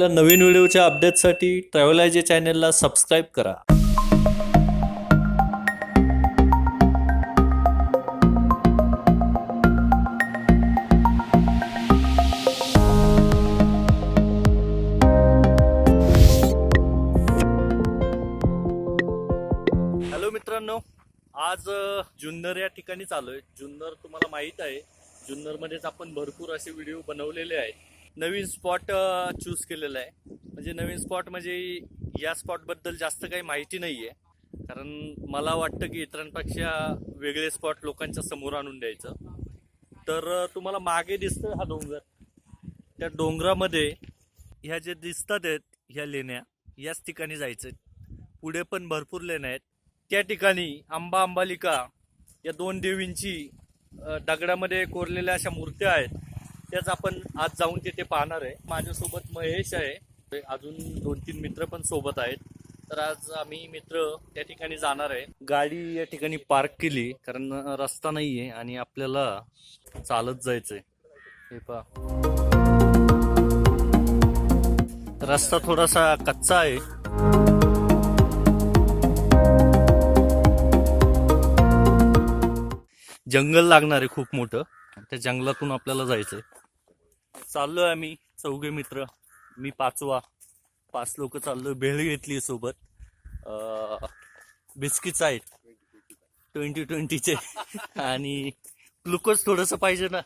आपल्या नवीन व्हिडिओच्या अपडेटसाठी ट्रॅव्हलायजे चॅनेलला सबस्क्राईब करा. हॅलो मित्रांनो आज जुन्नर या ठिकाणी चालू आहे जुन्नर तुम्हाला माहीत आहे. जुन्नरमध्येच आपण भरपूर असे व्हिडिओ बनवलेले आहेत. नवीन स्पॉट चूज केलेला आहे. म्हणजे नवीन स्पॉट म्हणजे या स्पॉटबद्दल जास्त काही माहिती नाही आहे कारण मला वाटतं की इतरांपेक्षा वेगळे स्पॉट लोकांच्या समोर आणून द्यायचं. तर तुम्हाला मागे दिसतं हा डोंगर. त्या डोंगरामध्ये ह्या जे दिसतात आहेत ह्या लेण्या याच ठिकाणी जायचं पुढे पण भरपूर लेण्या आहेत. त्या ठिकाणी अंबा अंबालिका या दोन देवींची दगडामध्ये कोरलेल्या अशा मूर्त्या आहेत. त्याच आपण आज जाऊन तिथे पाहणार आहे. माझ्यासोबत महेश आहे. अजून दोन तीन मित्र पण सोबत आहेत. तर आज आम्ही मित्र त्या ठिकाणी जाणार आहे. गाडी या ठिकाणी पार्क केली कारण रस्ता नाहीये आणि आपल्याला चालत जायचंय. हे पहा. रस्ता थोडासा कच्चा आहे. जंगल लागणार आहे खूप मोठं. त्या जंगलातून आपल्याला जायचंय. चाललोय आम्ही चौघे मित्र. मी पाचवा. पाच लोक चाललोय भेळ घेतली सोबत. बिस्किट्स आहेत. ट्वेंटी ट्वेंटीचे. आणि ग्लुकोज थोडंसं पाहिजे ना.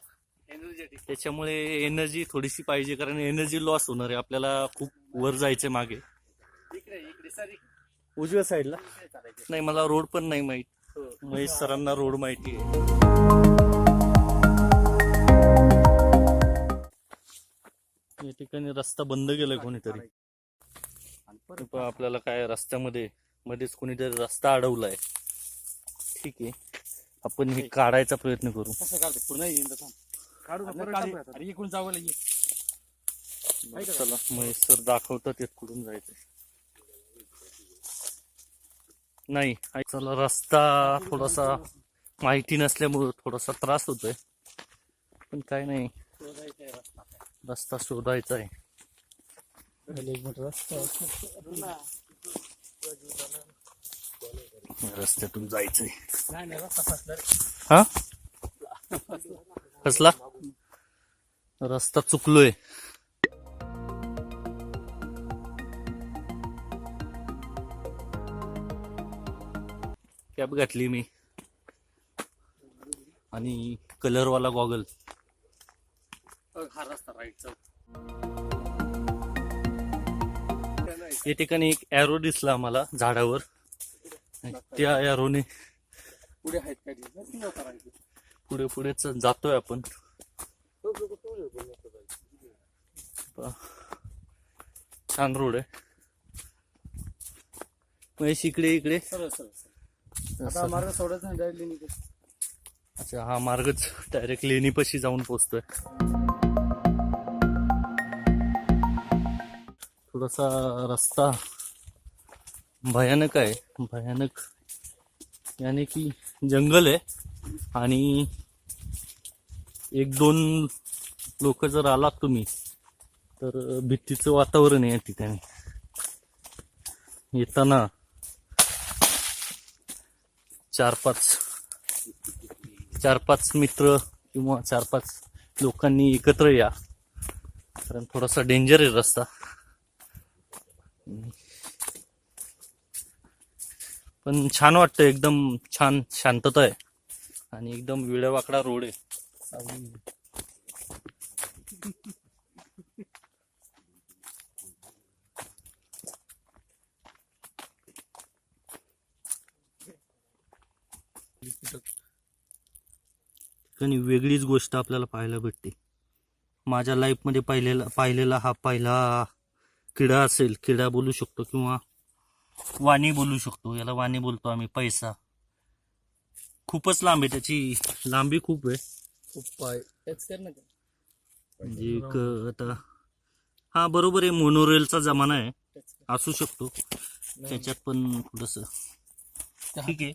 त्याच्यामुळे एनर्जी थोडीशी पाहिजे कारण एनर्जी लॉस होणार आहे. आपल्याला खूप वर जायचंय मागे. उजव्या साईडला? नाही मला रोड पण नाही माहीत. महेश सरांना रोड माहिती आहे. या ठिकाणी रस्ता बंद केलाय कोणीतरी. पहा, आपल्याला काय रस्त्यामध्ये मध्येच कोणीतरी रस्ता अडवलाय. ठीक आहे. आपण हे काढायचा प्रयत्न करू. कसं काढतो पूर्ण येईन तर थांब. काढू ना, परत काढू. अरे इकडून जावं लागेल चला महेश सर दाखवतात येत कुठून जायचं नाही ऐक, चला रस्ता थोडासा माहिती नसल्यामुळं थोडासा त्रास होतोय. पण काय नाही. आहे रस्ता शोधायचा आहे. रस्ता जायचंय. रे. हा? कसला? रस्ता चुकलोय. कॅब घातली मी. आणि कलरवाला गॉगल बघ, हा रस्ता राईटचा या ठिकाणी एक एरो दिसला आम्हाला झाडावर. त्या एरोने पुढे आहेत काय. पुढे पुढे जातोय आपण. पहा. छान रोड आहे. महेश इकडे. इकडे. मार्ग नाही डायरेक्ट लिहिणी अच्छा हा मार्गच डायरेक्ट लेणीपाशी जाऊन पोहोचतोय. थोडासा रस्ता भयानक आहे. भयानक याने की जंगल आहे. आणि एक दोन लोक जर आलात तुम्ही तर भीतीचं वातावरण आहे या ठिकाणी. येताना चार पाच चार पाच मित्र किंवा चार पाच लोकांनी एकत्र या. कारण थोडासा डेंजर आहे रस्ता. पण छान वाटतं एकदम छान शांतता आहे. आणि एकदम विळवाकडा रोड आहे. ठिकाणी वेगळीच गोष्ट आपल्याला पाहायला भेटते. माझ्या लाईफमध्ये पाहिलेला पाहिलेला हा पहिला किडा असेल किडा बोलू शकतो किंवा वाणी बोलू शकतो. याला वाणी बोलतो आम्ही पैसा. खूपच लांब आहे त्याची. लांबी खूप आहे. खूप कर ना ते. म्हणजे एक आता हा बरोबर आहे. मोनोरेलचा जमाना आहे. असू शकतो. त्याच्यात पण थोडस. ठीक आहे.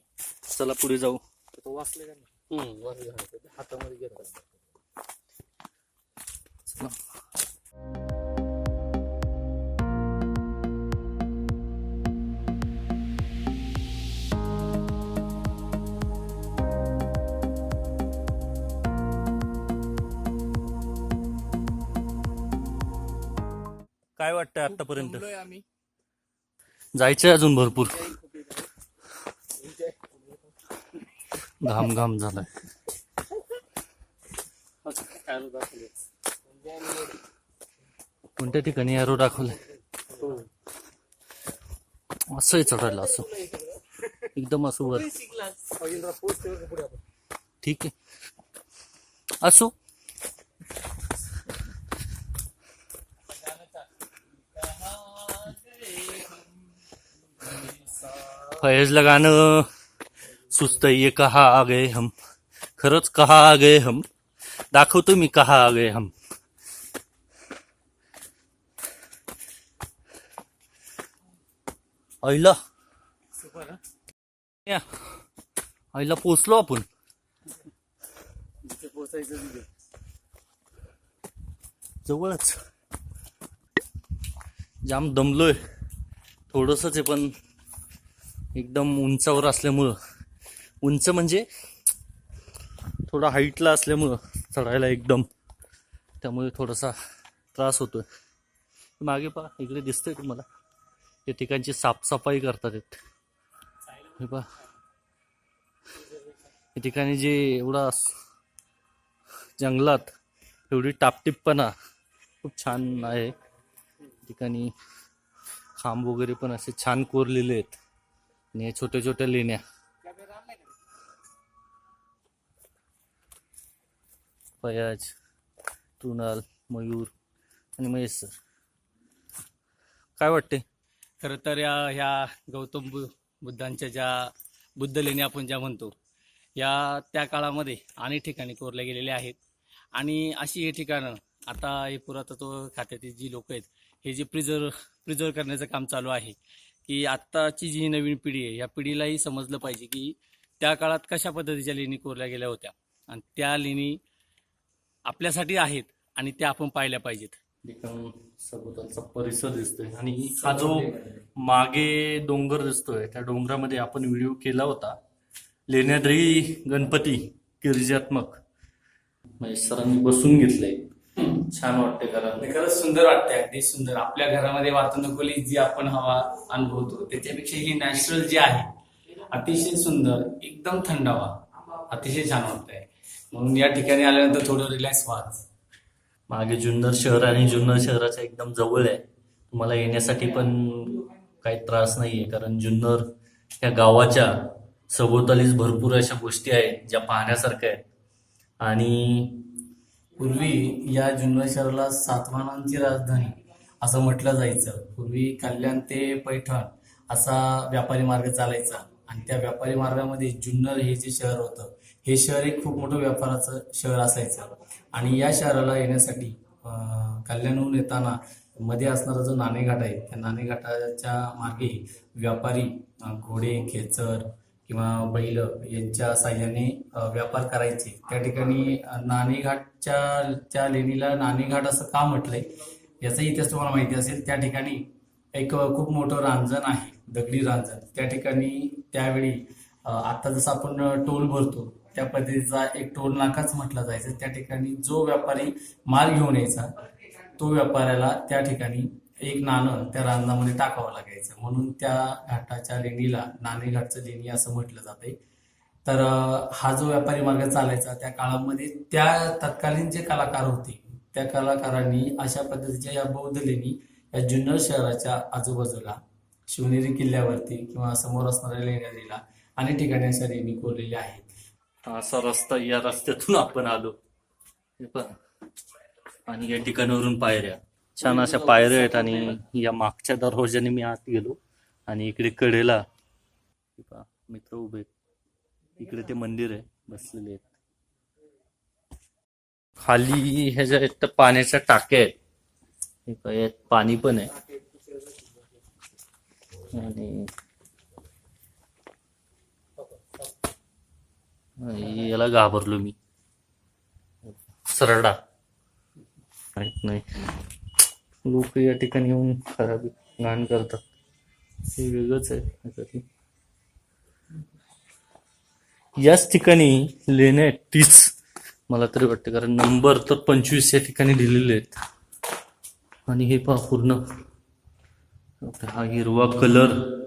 चला पुढे जाऊ. वाचले का? हातामध्ये काय वाटतंय आतापर्यंत? आम्ही. जायचंय अजून भरपूर. घाम घाम झालाय. कोणत्या ठिकाणी एरो दाखवलंय? असंही चढायला असं. एकदम असं वर. ठीक आहे. असो. फैजला गाणं सुचतंय ये कहा आ गए हम। खरंच कहा आ गए हम दाखवतो मी कहा आ गए हम। आईला या. आईला पोचलो आपण पोचायचं जवळच जाम दमलोय थोडंसंच आहे पण एकदम उंचावर असल्यामुळं. उंच म्हणजे थोडा हाईटला असल्यामुळं चढायला एकदम. त्यामुळे थोडासा त्रास होतोय. मागे पहा इकडे दिसतंय तुम्हाला? या ठिकाणची साफसफाई करतात हे पहा. या ठिकाणी जे एवढा जंगलात एवढी टापटीपणा खूप छान आहे. ठिकाणी खांब वगैरे पण असे छान कोरलेले आहेत. आणि या छोट्या छोट्या लेण्या. फयाज टुनाल मयूर आणि महेश सर. काय वाटते? खरं तर या ह्या गौतम बु बुद्धांच्या ज्या बुद्ध लेणी आपण ज्या म्हणतो या त्या काळामध्ये अनेक ठिकाणी कोरल्या गेलेल्या आहेत. आणि अशी हे ठिकाणं आता हे पुरातत्व खात्यातील जी लोक आहेत हे जे प्रिझर्व प्रिझर्व करण्याचं काम चालू आहे की आत्ताची जी नवीन पिढी आहे या पिढीलाही समजलं पाहिजे की त्या काळात कशा पद्धतीच्या लेणी कोरल्या गेल्या होत्या. आणि त्या लेणी आपल्यासाठी आहेत आणि त्या आपण पाहिल्या पाहिजेत. एकदम सभोवतालचा परिसर दिसतोय आणि हा जो मागे डोंगर दिसतोय त्या डोंगरामध्ये आपण व्हिडिओ केला होता. लेण्याद्री गणपती गिरिजात्मक. सरांनी बसून घेतलंय. छान वाटते कारण आणि खरंच सुंदर वाटते अगदी सुंदर. आपल्या घरामध्ये वातानुकूलित जी आपण हवा अनुभवतो त्याच्यापेक्षा ही नॅचरल जी आहे अतिशय सुंदर एकदम थंड हवा. अतिशय छान वाटतंय. म्हणून या ठिकाणी आल्यानंतर थोडं रिलॅक्स व्हा. मागे जुन्नर शहर आणि जुन्नर शहराच्या एकदम जवळ आहे. तुम्हाला येण्यासाठी पण काही त्रास नाहीये कारण जुन्नर या गावाच्या सभोवतालीच भरपूर अशा गोष्टी आहेत ज्या पाहण्यासारख्या आहेत. आणि पूर्वी या जुन्नर शहराला सातवाहनांची राजधानी असं म्हटलं जायचं. पूर्वी कल्याण ते पैठण असा व्यापारी मार्ग चालायचा. आणि त्या व्यापारी मार्गामध्ये जुन्नर हे जे शहर होतं हे शहर एक खूप मोठं व्यापाराचं शहर असायचं. आणि या शहराला येण्यासाठी कल्याणहून येताना मध्ये असणारा जो नाणेघाट आहे त्या नाणेघाटाच्या मार्गे व्यापारी घोडे खेचर किंवा बैल यांच्या साह्याने व्यापार करायचे. त्या ठिकाणी नाणेघाटच्या त्या लेणीला नाणेघाट असं का म्हटलंय याचा इतिहास तुम्हाला माहिती असेल. त्या ठिकाणी एक खूप मोठं रांजण आहे दगडी रांजण. त्या ठिकाणी त्यावेळी आता जसं आपण टोल भरतो त्या पद्धतीचा एक टोल नाकाच म्हटला जायचं. त्या ठिकाणी जो व्यापारी माल घेऊन यायचा तो व्यापाऱ्याला त्या ठिकाणी एक नाणं त्या रांजामध्ये टाकावं लागायचं. म्हणून त्या घाटाच्या लेणीला नाणेघाटचं लेणी असं म्हटलं जाते तर हा जो व्यापारी मार्ग चालायचा त्या काळामध्ये त्या तत्कालीन जे कलाकार होते त्या कलाकारांनी अशा पद्धतीच्या या बौद्ध लेणी या जुन्नर शहराच्या आजूबाजूला शिवनेरी किल्ल्यावरती किंवा समोर असणाऱ्या लेण्याद्रीला अनेक ठिकाणी अशा लेणी कोरलेल्या आहेत. असा रस्ता या रस्त्यातून आपण आलो. हे आणि या ठिकाणावरून पायऱ्या. छान अशा पायऱ्या आहेत आणि या मागच्या दरवाज्याने मी आत गेलो आणि इकडे कडेला मित्र उभे आहेत. इकडे ते मंदिर आहे बसलेले आहेत. खाली ह्याच्या आहेत तर पाण्याच्या टाक्या आहेत. यात पाणी पण आहे. आणि आणि याला घाबरलो मी. सरडा. माहीत नाही. लोक या ठिकाणी येऊन खराब घाण करतात. हे वेगळंच आहे. याच ठिकाणी लेण्या आहेत तीच. मला तरी वाटतं कारण नंबर तर पंचवीस या ठिकाणी दिलेले आहेत. आणि हे पहा पूर्ण. हा हिरवा कलर.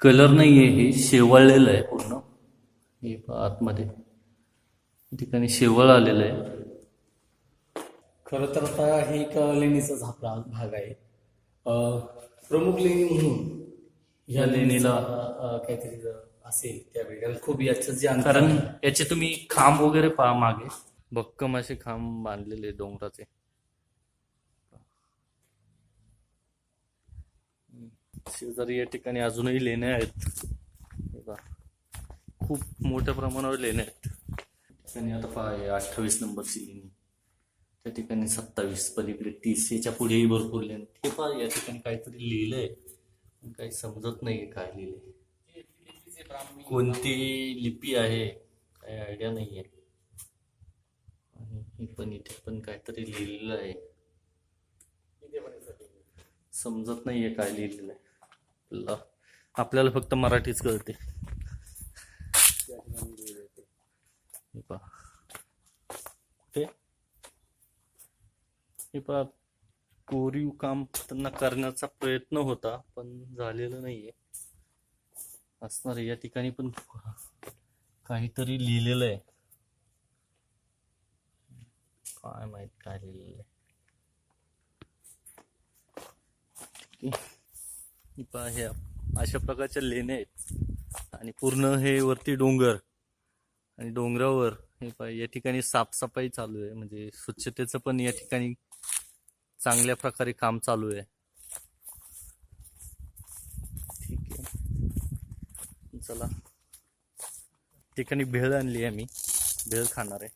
कलर नाही आहे हे शेवाळलेलं आहे पूर्ण. हे पहा आतमध्ये. या ठिकाणी शेवाळ आलेलं आहे. खरं तर आता हे एक लेणीचाच हा प्रा- भाग आहे. अ, प्रमुख लेणी म्हणून या लेणीला काहीतरी असेल त्यावेळी. कारण खूप याचं जे अंतर कारण याचे तुम्ही खांब वगैरे पहा मागे. भक्कम असे खांब बांधलेले डोंगराचे. शेजारी या ठिकाणी अजूनही लेण्या आहेत. हे. खूप मोठ्या प्रमाणावर लेण्या आहेत. ठिकाणी आता पहा अठ्ठावीस नंबरची लेणी. त्या ठिकाणी सत्तावीस पलीकडे तीस याच्या पुढेही भरपूर लेणी हे पहा या ठिकाणी काहीतरी लिहिलंय. काही समजत नाहीये काय लिहिलंय. कोणती लिपी आहे काही आयडिया नाहीये. आणि हे पण इथे पण काहीतरी लिहिलेलं आहे. समजत नाहीये काय लिहिलेलं आहे आपल्याला फक्त मराठीच कळते हे पहा कुठे हे पहा कोरीव काम त्यांना करण्याचा प्रयत्न होता पण झालेलं नाहीये. असणार या ठिकाणी पण काहीतरी लिहिलेलं आहे. काय माहीत काय लिहिलेलं आहे. पहा हे अशा प्रकारच्या लेण्या आहेत. आणि पूर्ण हे वरती डोंगर आणि डोंगरावर हे पहा या ठिकाणी साफसफाई चालू आहे. म्हणजे स्वच्छतेचं पण या ठिकाणी चांगल्या प्रकारे काम चालू आहे. ठीक आहे. चला. ठिकाणी भेळ आणली आहे मी. भेळ खाणार आहे.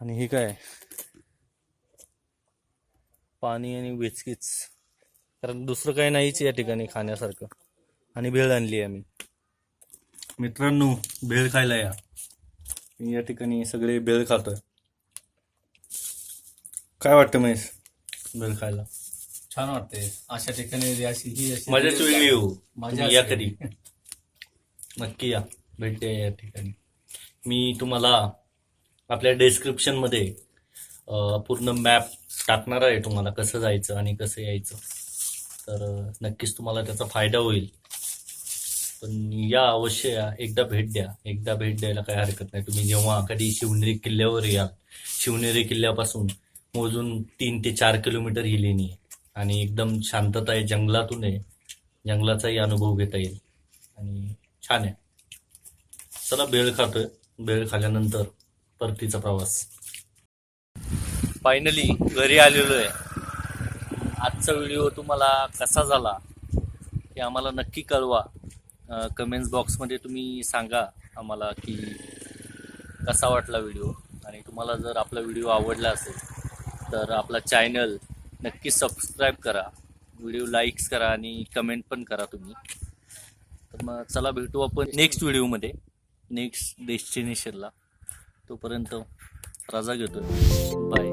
आणि हे काय? पाणी आणि वेचकीच कारण दुसरं काही नाहीच या ठिकाणी खाण्यासारखं. आणि भेळ आणली आहे मी. मित्रांनो भेळ खायला या. मी या ठिकाणी सगळे भेळ खातोय. काय वाटतं महेश? भेळ खायला? छान वाटते अशा ठिकाणी अशी ही अशी मजाच वेगळी येऊ मजा तुम्ही या. कधी? नक्की या. भेट द्या या ठिकाणी. मी तुम्हाला आपल्या description मध्ये अं, पूर्ण मॅप टाकणार आहे तुम्हाला कसं जायचं आणि कसं यायचं. तर नक्कीच तुम्हाला त्याचा फायदा होईल. पण या अवश्य या. एकदा भेट द्या. एकदा भेट द्यायला काही हरकत नाही. तुम्ही जेव्हा कधी शिवनेरी किल्ल्यावर याल शिवनेरी किल्ल्यापासून मोजून तीन ते चार किलोमीटर ही लेणी आहे. आणि एकदम शांतता आहे जंगलातून आहे. जंगलाचाही अनुभव घेता येईल. आणि छान आहे. चला बेळ खातोय. बेळ खाल्यानंतर परतीचा प्रवास. फायनली घरी आलेलो आहे. आजचा व्हिडिओ तुम्हाला कसा झाला हे आम्हाला नक्की कळवा. कमेंट्स बॉक्समध्ये तुम्ही सांगा आम्हाला की कसा वाटला व्हिडिओ. आणि तुम्हाला जर आपला व्हिडिओ आवडला असेल तर आपला चॅनल नक्की सबस्क्राईब करा. व्हिडिओ लाईक्स करा आणि कमेंट पण करा तुम्ही. तर मग चला भेटू आपण नेक्स्ट व्हिडिओमध्ये नेक्स्ट डेस्टिनेशनला तोपर्यंत रजा घेतो बाय